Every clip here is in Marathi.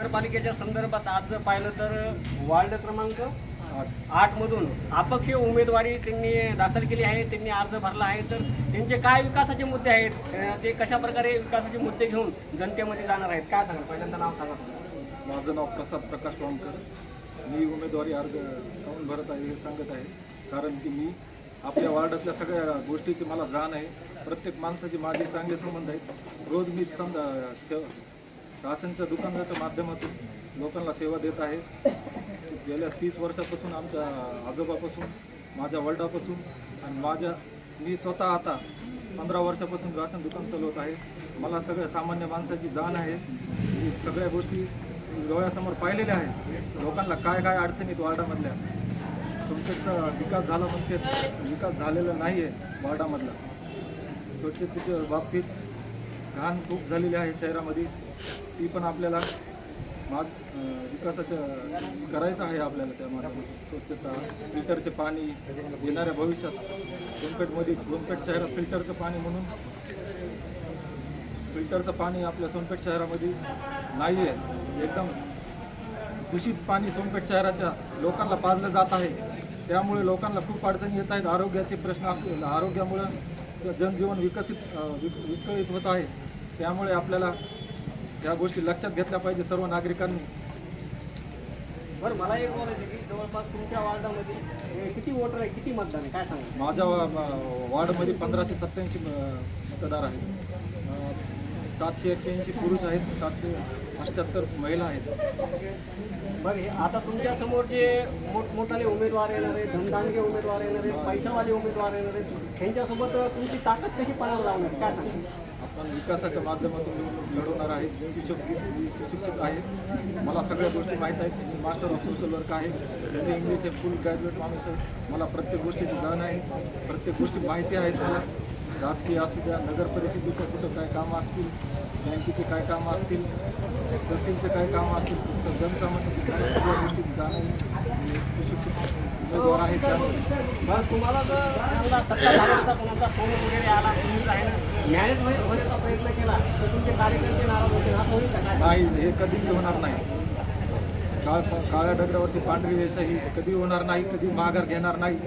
नगरपालिकेच्या संदर्भात आज जर पाहिलं तर वार्ड क्रमांक आठ मधून अपक्ष उमेदवारी त्यांनी दाखल केली आहे त्यांनी अर्ज भरला आहे. तर त्यांचे काय विकासाचे मुद्दे आहेत? ते कशा प्रकारे विकासाचे मुद्दे घेऊन जनतेमध्ये जाणार आहेत? काय सांगा पहिल्यांदा नाव सांगा. माझं नाव प्रसाद प्रकाश वामकर. मी उमेदवारी अर्ज काऊन भरत आहे हे सांगत आहे. कारण की मी आपल्या वार्डातल्या सगळ्या गोष्टीची मला जाण आहे. प्रत्येक माणसाचे माझे चांगले संबंध आहेत. रोज मी समजा राशनच्या दुकानाच्या माध्यमातून लोकांना सेवा देत आहे. गेल्या तीस वर्षापासून आमच्या आजोबापासून माझ्या वडिलापासून आणि माझ्या मी स्वतः आता पंधरा वर्षापासून राशन दुकान चालवत आहे. मला सगळ्या सामान्य माणसाची जाण आहे. मी सगळ्या गोष्टी डोळ्यासमोर पाहिलेल्या आहेत. लोकांना काय काय अडचणीत वार्डामधल्या स्वच्छतेचा विकास झाला म्हणते विकास झालेला नाही आहे वार्डामधला. स्वच्छतेच्या बाबतीत घाण खूप झालेली आहे शहरामध्ये. ती पण आपल्याला माग विकासाचं करायचं आहे आपल्याला त्या मार्गामध्ये. स्वच्छता फिल्टरचे पाणी येणाऱ्या भविष्यात. सोनपेठमध्ये सोनपेठ शहरात फिल्टरचं पाणी म्हणून. फिल्टरचं पाणी आपल्या सोनपेठ शहरामध्ये नाही आहे एकदम दूषित पाणी सोनपेठ शहराच्या लोकांना पाजलं जात आहे. त्यामुळे लोकांना खूप अडचणी येत आहेत. आरोग्याचे प्रश्न असू आरोग्यामुळं जनजीवन विकसित विस्कळीत होत आहे. त्यामुळे आपल्याला या गोष्टी लक्षात घेतल्या पाहिजे सर्व नागरिकांनी. बरं मला एक बोलायचं की जवळपास तुमच्या वार्डामध्ये अं, किती वोटर आहे किती मतदान आहे? काय सांगा माझ्या वा- वार्डमध्ये पंधराशे सत्त्याऐंशी मतदार आहेत. अ, सातशे एक्क्याऐंशी पुरुष आहेत सातशे अठ्ठ्याहत्तर महिला आहेत. बरं हे आता तुमच्यासमोर जे मोठमोठाले उमेदवार येणार आहेत धमदानगे उमेदवार येणार आहेत पैशावाले उमेदवार येणार आहेत त्यांच्यासोबत तुमची ताकद कशी पणाला लावणार काय सांगा पण विकासाच्या माध्यमातून निवडणूक लढवणार आहे. सुशिक्षित मी सुशिक्षित आहे मला सगळ्या गोष्टी माहीत आहेत. मी मास्टर ऑफ सोशल वर्क आहे. मी इंग्लिश आहे फुल ग्रॅज्युएट माणूस आहे. मला प्रत्येक गोष्टीची जाण आहे. प्रत्येक गोष्टी माहिती आहेत मला. राजकीय असू द्या नगर परिषदेचं कुठं काय कामं असतील बँकेचे काय कामं असतील तहसीलचे काय कामं असतील स- जनसामान्याची काय सगळ्या गोष्टीची जाण आहे. सुशिक्षित उमेदवार आहेत त्यामुळे तुम्हाला जर कोणाचा फोन वगैरे आला मॅनेज होण्याचा प्रयत्न केला तर तुमचे कार्यकर्ते नाराज होते. हा होईल का काय नाही हे कधीही होणार नाही. काळ काळ्या दगडावरची पांढरी रेषा ही कधी होणार नाही कधी माघार घेणार नाही.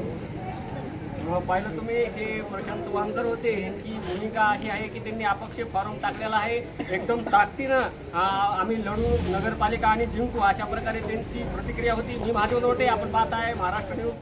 पाहिलं तुम्ही हे प्रशांत वामकर होते यांची भूमिका अशी आहे की त्यांनी अपक्ष फॉर्म टाकलेला आहे. एकदम ताकदीनं आम्ही लढू नगरपालिका आणि जिंकू अशा प्रकारे त्यांची प्रतिक्रिया होती. मी महादेव नोटे आपण पाहत आहे महाराष्ट्र न्यूज